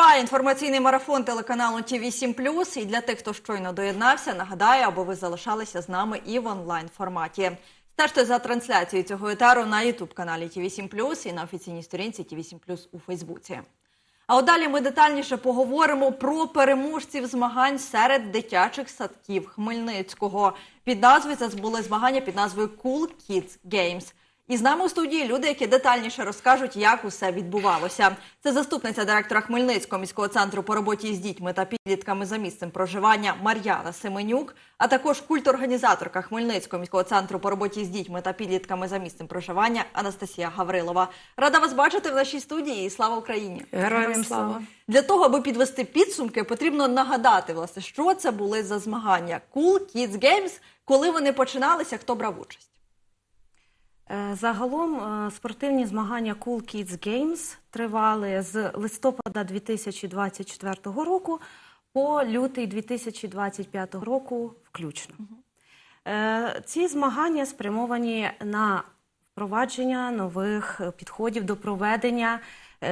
Триває інформаційний марафон телеканалу ТВ 7 І для тих, хто щойно доєднався, нагадаю, аби ви залишалися з нами і в онлайн форматі. Стежте за трансляцією цього етеру на Ютуб каналі ТВ 7 і на офіційній сторінці ТВ 7 у Фейсбуці. А от далі ми детальніше поговоримо про переможців змагань серед дитячих садків Хмельницького. Під назвою це були змагання під назвою Cool Kids Games. І з нами у студії люди, які детальніше розкажуть, як усе відбувалося. Це заступниця директора Хмельницького міського центру по роботі з дітьми та підлітками за місцем проживання Мар'яна Семенюк, а також культорганізаторка Хмельницького міського центру по роботі з дітьми та підлітками за місцем проживання Анастасія Гаврилова. Рада вас бачити в нашій студії. і Слава Україні! Героям слава! Для того, аби підвести підсумки, потрібно нагадати, власне, що це були за змагання Cool Kids Games, коли вони починалися, хто брав участь. Е, Загалом е, спортивні змагання Cool Kids Games тривали з листопада 2024 року по лютий 2025 року включно. Е, Ці змагання спрямовані на впровадження нових підходів до проведення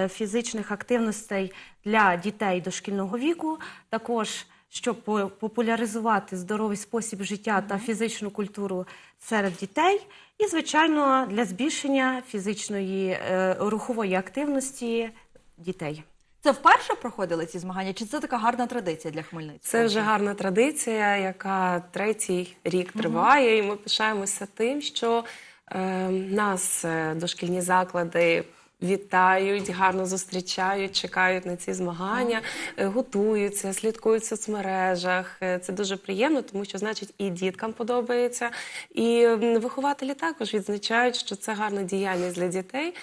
фізичних активностей для дітей дошкільного віку, також щоб по- популяризувати здоровий спосіб життя та фізичну культуру серед дітей, і, звичайно, для збільшення фізичної е, рухової активності дітей. Це вперше проходили ці змагання, чи це така гарна традиція для Хмельницького? Це вже гарна традиція, яка третій рік триває, і ми пишаємося тим, що е, нас дошкільні заклади. Вітають, гарно зустрічають, чекають на ці змагання, е, готуються, слідкують в соцмережах. Е, Це дуже приємно, тому що значить і діткам подобається, і вихователі також відзначають, що це гарна діяльність для дітей.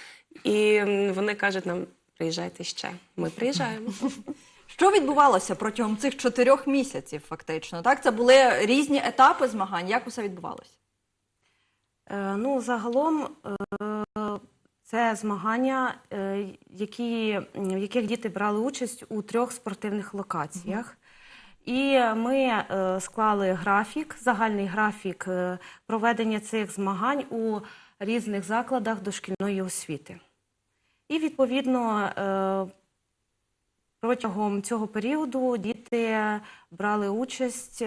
І вони кажуть нам: приїжджайте ще. Ми приїжджаємо. Що відбувалося протягом цих чотирьох місяців, фактично? Так, це були різні етапи змагань. Як усе відбувалося? Е, Ну, загалом е, це змагання, е, які, в яких діти брали участь у трьох спортивних локаціях. І ми е, склали графік, загальний графік е, проведення цих змагань у різних закладах дошкільної освіти. І відповідно протягом цього періоду діти брали участь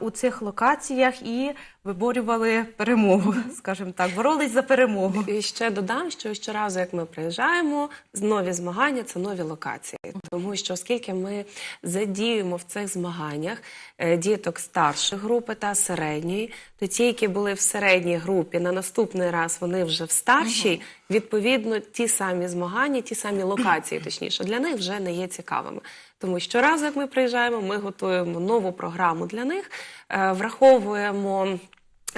у цих локаціях і виборювали перемогу, скажімо так, боролись за перемогу. І ще додам, що щоразу, як ми приїжджаємо, нові змагання це нові локації. Тому що оскільки ми задіюємо в цих змаганнях е, діток старшої групи та середньої, то ті, які були в середній групі, на наступний раз вони вже в старшій, відповідно, ті самі змагання, ті самі локації, точніше, для них вже не є цікавими. Тому щоразу, як ми приїжджаємо, ми готуємо нову програму для них, е, враховуємо.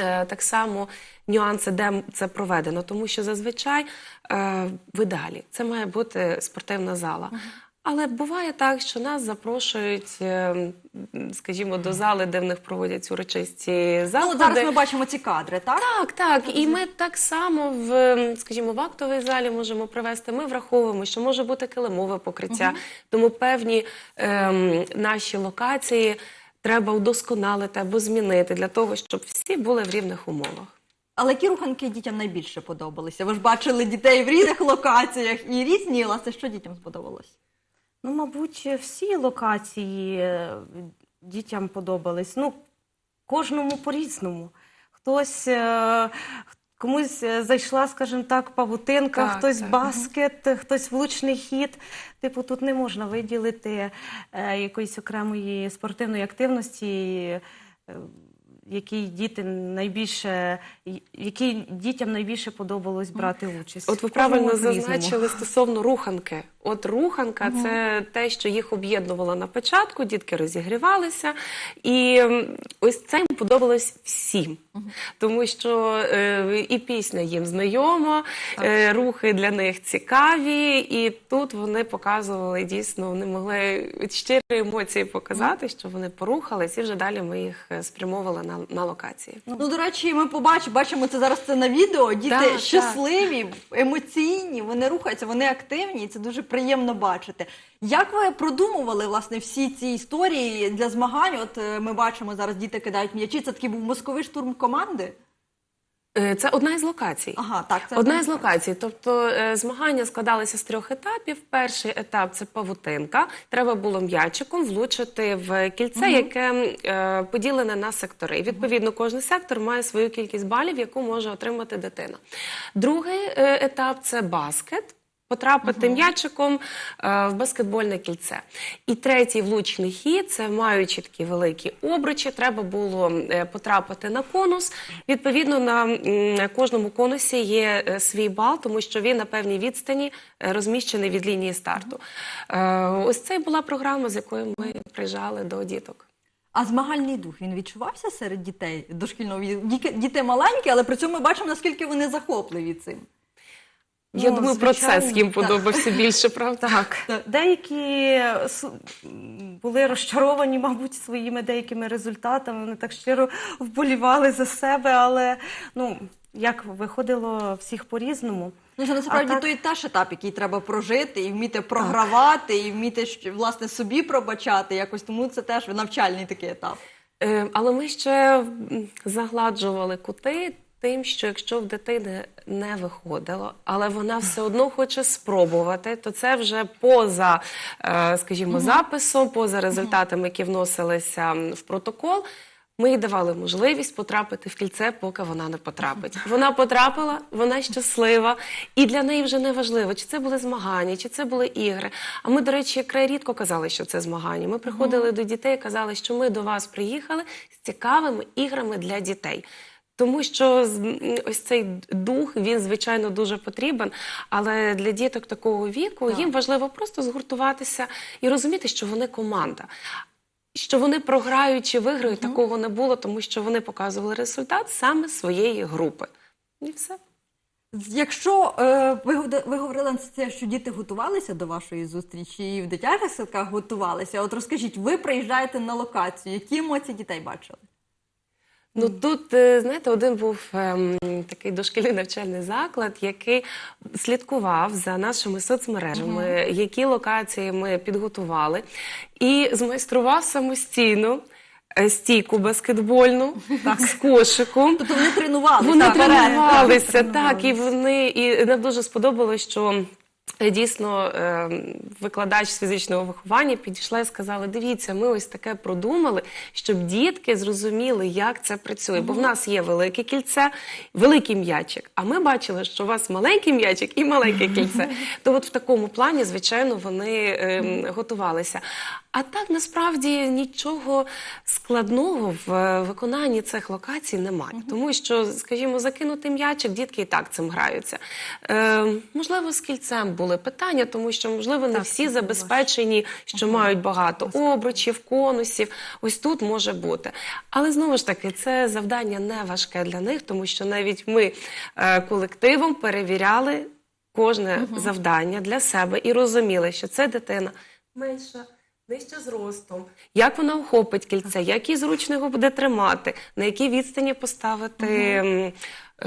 Е, Так само нюанси, де це проведено, тому що зазвичай е, в ідеалі це має бути спортивна зала. Але буває так, що нас запрошують, е, скажімо, до зали, де в них проводять урочисті Ну, от зараз ми бачимо ці кадри, так? Так, так. І ми так само в, скажімо, в актовій залі можемо привести. Ми враховуємо, що може бути килимове покриття. Тому певні ем, наші локації треба удосконалити або змінити для того, щоб всі були в рівних умовах. Але які руханки дітям найбільше подобалися? Ви ж бачили дітей в різних локаціях і різні, власне, що дітям сподобалось? Ну, мабуть, всі локації е, дітям подобались. Ну, кожному по-різному. Хтось е, комусь е, зайшла, скажімо так, павутинка, Так, хтось так. баскет, хтось влучний хід. Типу, тут не можна виділити е, якоїсь окремої спортивної активності. е, Якій діти найбільше, якій дітям найбільше подобалось брати участь. От ви правильно зазначили стосовно руханки. От руханка це те, що їх об'єднувало на початку, дітки розігрівалися, і ось це їм подобалось всім, тому що е, і пісня їм знайома, е, рухи для них цікаві, і тут вони показували дійсно, вони могли щирі емоції показати, що вони порухались, і вже далі ми їх е, спрямовували на, на локації. Ну, до речі, ми побачимо, бачимо це зараз це на відео. Діти Так, так. щасливі, емоційні, вони рухаються, вони активні, і це дуже приємно бачити. Як ви продумували власне всі ці історії для змагань? От е, ми бачимо зараз, діти кидають м'ячі. Це такий був мозковий штурм команди. Е, Це одна із локацій. Ага, так, це Одна із локацій. Тобто е, змагання складалися з трьох етапів. Перший етап це павутинка. Треба було м'ячиком влучити в кільце, яке е, поділене на сектори. І, відповідно, кожен сектор має свою кількість балів, яку може отримати дитина. Другий е, етап це баскет. Потрапити м'ячиком е, в баскетбольне кільце. І третій влучний хід це маючи такі великі обручі. Треба було е, потрапити на конус. Відповідно, на м, кожному конусі є е, свій бал, тому що він на певній відстані е, розміщений від лінії старту. Е, Ось це і була програма, з якою ми приїжджали до діток. А змагальний дух він відчувався серед дітей дошкільного віку? Діти маленькі, але при цьому ми бачимо, наскільки вони захопливі цим. Я Ну, думаю, процес звичайно, їм подобався більше, правда? Так, деякі були розчаровані, мабуть, своїми деякими результатами. Вони так щиро вболівали за себе, але ну як виходило всіх по-різному. Ну, це насправді так- той теж етап, який треба прожити, і вміти програвати, і вміти власне собі пробачати. Якось тому це теж навчальний такий етап. Е, Але ми ще загладжували кути тим, що якщо в дитини не виходило, але вона все одно хоче спробувати, то це вже поза, е, скажімо, записом, поза результатами, які вносилися в протокол. Ми їй давали можливість потрапити в кільце, поки вона не потрапить. Вона потрапила, вона щаслива, і для неї вже не важливо, чи це були змагання, чи це були ігри. А ми, до речі, край рідко казали, що це змагання. Ми приходили до дітей, і казали, що ми до вас приїхали з цікавими іграми для дітей. Тому що ось цей дух він звичайно дуже потрібен. Але для діток такого віку їм важливо просто згуртуватися і розуміти, що вони команда. Що вони програють чи виграють, такого не було, тому що вони показували результат саме своєї групи. І все. Якщо е, ви, ви говорили це, що діти готувалися до вашої зустрічі і в дитячих садках готувалися. От розкажіть, ви приїжджаєте на локацію, які емоції дітей бачили? Ну тут, е, знаєте, один був ем, такий дошкільний навчальний заклад, який слідкував за нашими соцмережами, які локації ми підготували, і змайстрував самостійно е, стійку баскетбольну з кошиком. Тобто вони тренувалися. Вони так, тренувалися, так, так, і вони і нам дуже сподобалось, що. Дійсно, е, викладач з фізичного виховання підійшла і сказала: дивіться, ми ось таке продумали, щоб дітки зрозуміли, як це працює. Бо в нас є велике кільце, великий м'ячик. А ми бачили, що у вас маленький м'ячик і маленьке кільце. То от в такому плані, звичайно, вони е, готувалися. А так насправді нічого складного в е, виконанні цих локацій немає, тому що, скажімо, закинути м'ячик, дітки і так цим граються. Е, можливо, з кільцем були питання, тому що, можливо, не Так, всі забезпечені, що мають багато обручів, конусів. Ось тут може бути. Але знову ж таки, це завдання не важке для них, тому що навіть ми е, колективом перевіряли кожне завдання для себе і розуміли, що це дитина менша. Нижче зростом, як вона охопить кільце, як їй зручно його буде тримати, на якій відстані поставити е,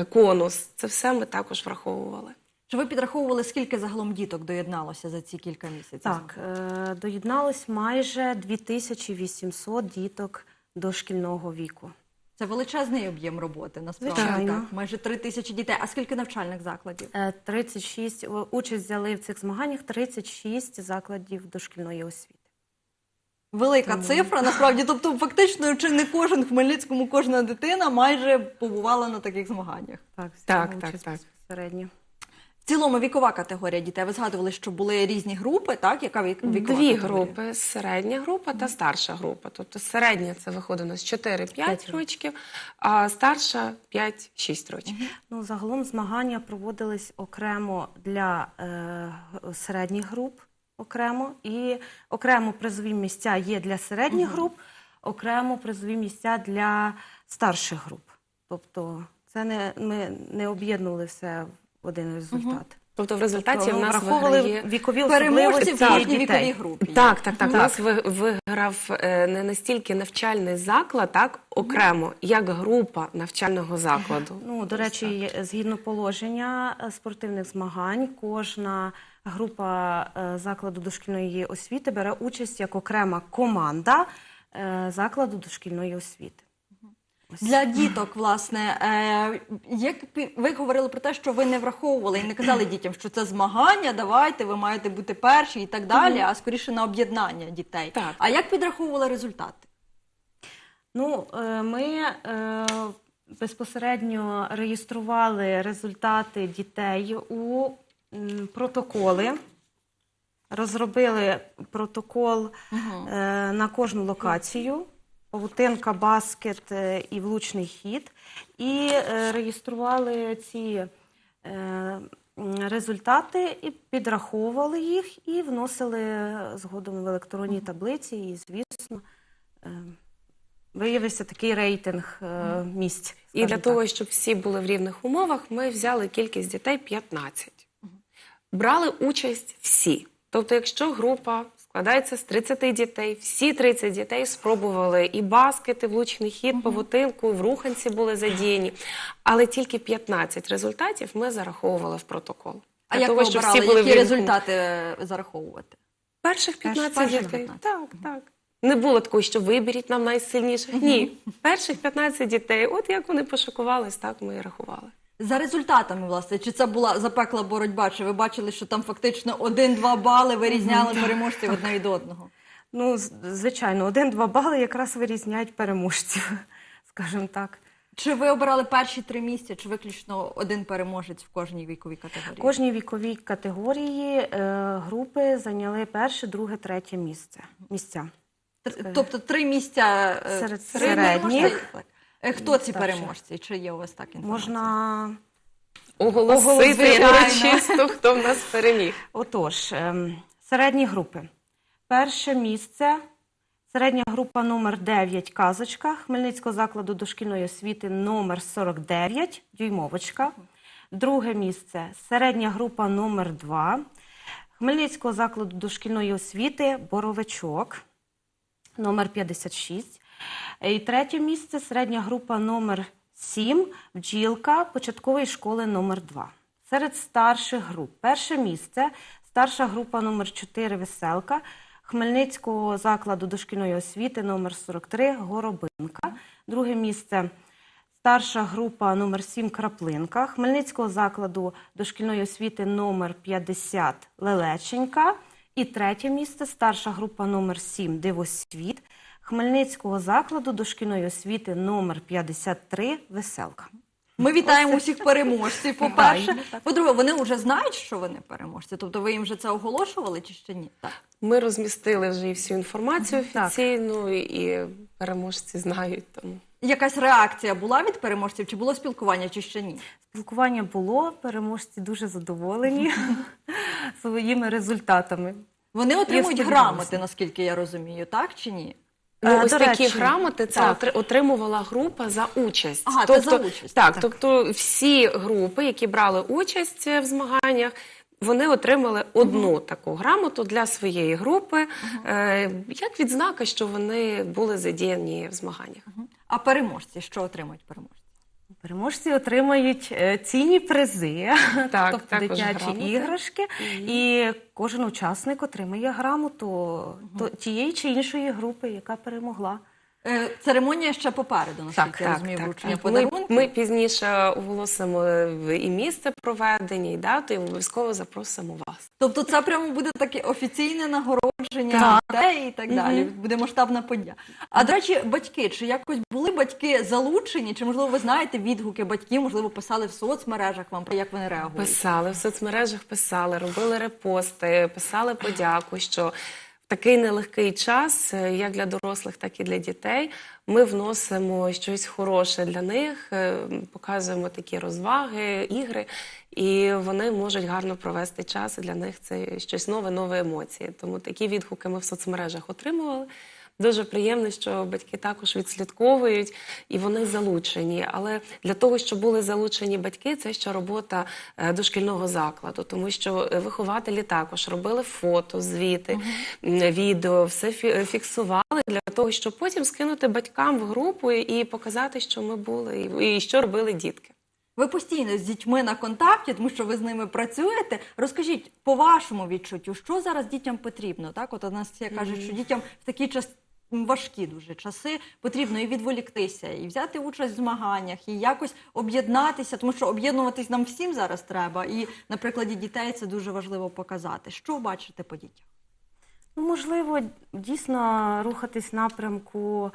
конус. Це все ми також враховували. Чи ви підраховували, скільки загалом діток доєдналося за ці кілька місяців? Так, е, доєдналось майже 2800 діток дошкільного віку. Це величезний об'єм роботи, насправді. Звичайно. Так, майже три тисячі дітей. А скільки навчальних закладів? Е, 36, участь взяли в цих змаганнях 36 закладів дошкільної освіти. Велика цифра, насправді. Тобто, фактично, чи не кожен в Хмельницькому, кожна дитина майже побувала на таких змаганнях. Так, Так, так, так. безпосередньо. В цілому вікова категорія дітей. Ви згадували, що були різні групи, так? Яка вік- вікова Дві категорія? групи: середня група та старша група. Тобто середня це виходить у нас 4-5 П'ять років, а старша 5-6 років. Ну, загалом змагання проводились окремо для е, середніх груп, окремо, і окремо призові місця є для середніх груп, окремо призові місця для старших груп. Тобто, це не ми не об'єднали все в один результат. Тобто в результаті Тобто, в нас враховували виграє... вікові Переможці особливості в кожній дітей. віковій групі. Так, так, так. У нас виграв е, не настільки навчальний заклад, так окремо, як група навчального закладу. Ну, до речі, згідно положення е, спортивних змагань, кожна група е, закладу дошкільної освіти бере участь як окрема команда закладу дошкільної освіти. Для діток, власне, е, як ви говорили про те, що ви не враховували і не казали дітям, що це змагання, давайте, ви маєте бути перші і так далі, а скоріше на об'єднання дітей. Так. А як підраховували результати? Ну, е, ми е, безпосередньо реєстрували результати дітей у протоколи. Розробили протокол е, на кожну локацію. Павутинка, баскет е, і влучний хід. І е, реєстрували ці е, результати і підраховували їх і вносили згодом в електронній таблиці. І, звісно, е, виявився такий рейтинг е, місць. І для так. того, щоб всі були в рівних умовах, ми взяли кількість дітей 15. Брали участь всі. Тобто, якщо група складається з 30 дітей, всі 30 дітей спробували і баскет, і влучний хід, павутинку, і в руханці були задіяні. Але тільки 15 результатів ми зараховували в протокол. А як того, ви обирали, всі були які результати е, зараховувати? Перших 15 перших дітей. 15. Так, так. Не було такого, що виберіть нам найсильніших. Ні. Перших 15 дітей. От як вони пошокувались, так ми і рахували. За результатами, власне, чи це була запекла боротьба? Чи ви бачили, що там фактично один-два бали вирізняли переможців одне від одного? Ну, звичайно, один-два бали якраз вирізняють переможців, скажімо так. Чи ви обирали перші три місця, чи виключно один переможець в кожній віковій категорії? В кожній віковій категорії е, групи зайняли перше, друге, третє місце. місця. Тобто три місця е, Серед середніх. Е, Хто ці переможці? Чи є у вас так інформація? Можна Оголосити урочисто, хто в нас переміг. Отож, ем, середні групи. Перше місце. Середня група номер 9 казочка Хмельницького закладу дошкільної освіти номер 49 дюймовочка. Друге місце середня група номер 2 Хмельницького закладу дошкільної освіти Боровичок номер 56. І третє місце середня група номер 7 бджілка початкової школи номер 2 Серед старших груп перше місце старша група номер 4 Веселка Хмельницького закладу дошкільної освіти номер 43 Горобинка. Друге місце старша група номер 7 Краплинка Хмельницького закладу дошкільної освіти номер 50 Лелеченька. І третє місце старша група номер 7 Дивосвіт Хмельницького закладу дошкільної освіти номер 53 Веселка. Ми вітаємо усіх переможців. По-перше, по-друге, вони вже знають, що вони переможці. Тобто ви їм вже це оголошували чи ще ні? Так. Ми розмістили вже і всю інформацію Так. офіційну, і переможці знають. Тому Якась реакція була від переможців, чи було спілкування, чи ще ні? Спілкування було, переможці дуже задоволені своїми результатами. Вони отримують грамоти, наскільки я розумію, так чи ні? Ну, Е, ось такі грамоти це так. отримувала група за участь. Ага, це за участь. Так, Так. тобто всі групи, які брали участь е, в змаганнях. Вони отримали одну таку грамоту для своєї групи, е, як відзнака, що вони були задіяні в змаганнях. А переможці, що отримують переможці? Переможці отримають е, цінні призи, Так, тобто дитячі грамоти. іграшки, і кожен учасник отримає грамоту то- тієї чи іншої групи, яка перемогла. Е, Церемонія ще попереду, наскільки я розумію, вручення Ми, подарунків. ми пізніше оголосимо і місце проведення, і дату, і обов'язково запросимо вас. Тобто це прямо буде таке офіційне нагородження дітей і так далі. Буде масштабна подія. А до речі, батьки, чи якось були батьки залучені, чи можливо ви знаєте відгуки батьків, можливо, писали в соцмережах вам про як вони реагують? Писали в соцмережах, писали, робили репости, писали подяку, що такий нелегкий час, е, як для дорослих, так і для дітей, ми вносимо щось хороше для них, е, показуємо такі розваги, ігри, і вони можуть гарно провести час. І для них це щось нове, нові емоції. Тому такі відгуки ми в соцмережах отримували. Дуже приємно, що батьки також відслідковують і вони залучені. Але для того, щоб були залучені батьки, це ще робота е, дошкільного закладу, тому що е, вихователі також робили фото, звіти, відео, все фі- фіксували для того, щоб потім скинути батькам в групу і показати, що ми були, і- що робили дітки. Ви постійно з дітьми на контакті, тому що ви з ними працюєте. Розкажіть по вашому відчуттю, що зараз дітям потрібно? Так, от Анастасія каже, що дітям в такий час важкі дуже часи. Потрібно і відволіктися, і взяти участь в змаганнях, і якось об'єднатися, тому що об'єднуватись нам всім зараз треба. І на прикладі дітей це дуже важливо показати. Що бачите по дітях? Ну, можливо, дійсно рухатись в напрямку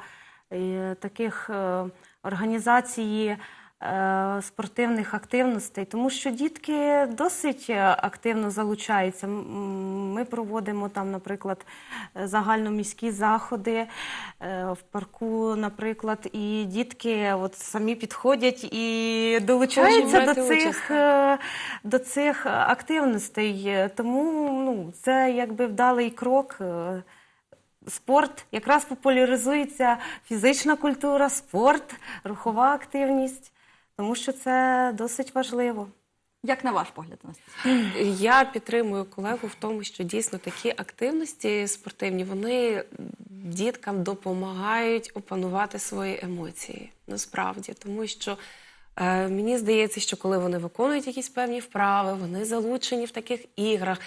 е, таких е, організацій спортивних активностей, тому що дітки досить е, активно залучаються. Ми проводимо там, наприклад, е, загальноміські заходи е, в парку, наприклад, і дітки от самі підходять і долучаються до цих е, до цих активностей. Е, Тому ну, це якби вдалий крок. Е, Спорт якраз популяризується фізична культура, спорт, рухова активність, тому що це досить важливо. Як на ваш погляд, Настя? Я підтримую колегу в тому, що дійсно такі активності спортивні вони діткам допомагають опанувати свої емоції. Насправді, тому що е, мені здається, що коли вони виконують якісь певні вправи, вони залучені в таких іграх.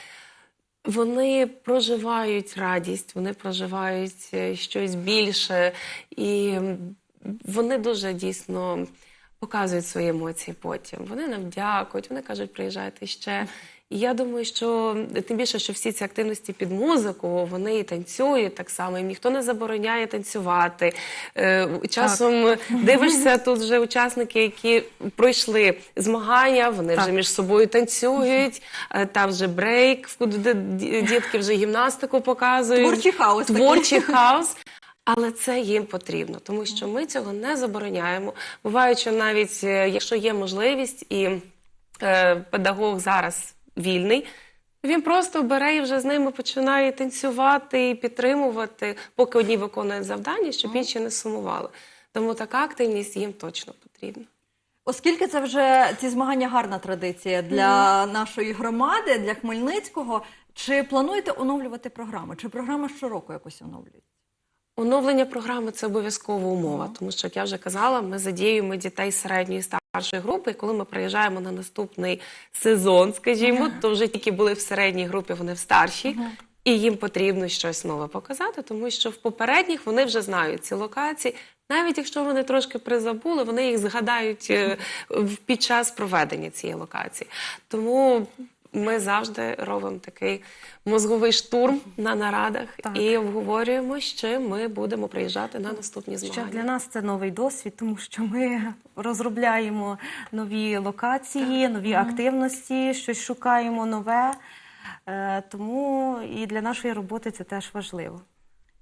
Вони проживають радість, вони проживають е, щось більше, і вони дуже дійсно показують свої емоції потім. Вони нам дякують, вони кажуть, приїжджайте ще. І я думаю, що тим більше, що всі ці активності під музику, вони і танцюють так само, їм ніхто не забороняє танцювати. Е, Часом дивишся тут вже учасники, які пройшли змагання, вони Так. вже між собою танцюють, е, там вже брейк, ді- дітки вже гімнастику показують. Творчий хаос. Творчий хаос. Але це їм потрібно, тому що ми цього не забороняємо. Буває, що навіть е, якщо є можливість і е, педагог зараз вільний, він просто бере і вже з ними починає танцювати і підтримувати, поки одні виконують завдання, щоб інші не сумували. Тому така активність їм точно потрібна. Оскільки це вже ці змагання гарна традиція для нашої громади, для Хмельницького, чи плануєте оновлювати програму? Чи програма щороку якось оновлюється? Оновлення програми це обов'язкова умова, тому що, як я вже казала, ми задіюємо дітей середньої старшої групи. І коли ми приїжджаємо на наступний сезон, скажімо, то вже тільки були в середній групі, вони в старшій. І їм потрібно щось нове показати, тому що в попередніх вони вже знають ці локації. Навіть якщо вони трошки призабули, вони їх згадають е, в- під час проведення цієї локації. Тому ми завжди робимо такий мозговий штурм на нарадах Так. і обговорюємо, з чим ми будемо приїжджати на наступні Що для нас це новий досвід, тому що ми розробляємо нові локації, нові активності, щось шукаємо нове. Е, Тому і для нашої роботи це теж важливо.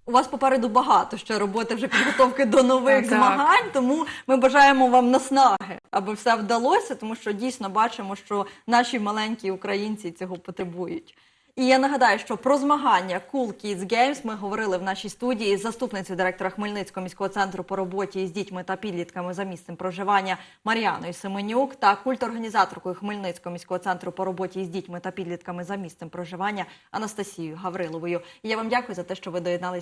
У вас попереду багато ще роботи вже підготовки до нових Так. змагань, тому ми бажаємо вам наснаги, аби все вдалося, тому що дійсно бачимо, що наші маленькі українці цього потребують. І я нагадаю, що про змагання Cool Kids Games ми говорили в нашій студії з заступницею директора Хмельницького міського центру по роботі з дітьми та підлітками за місцем проживання Мар'яною Семенюк та культорганізаторкою Хмельницького міського центру по роботі з дітьми та підлітками за місцем проживання Анастасією Гавриловою. І я вам дякую за те, що ви доєдналися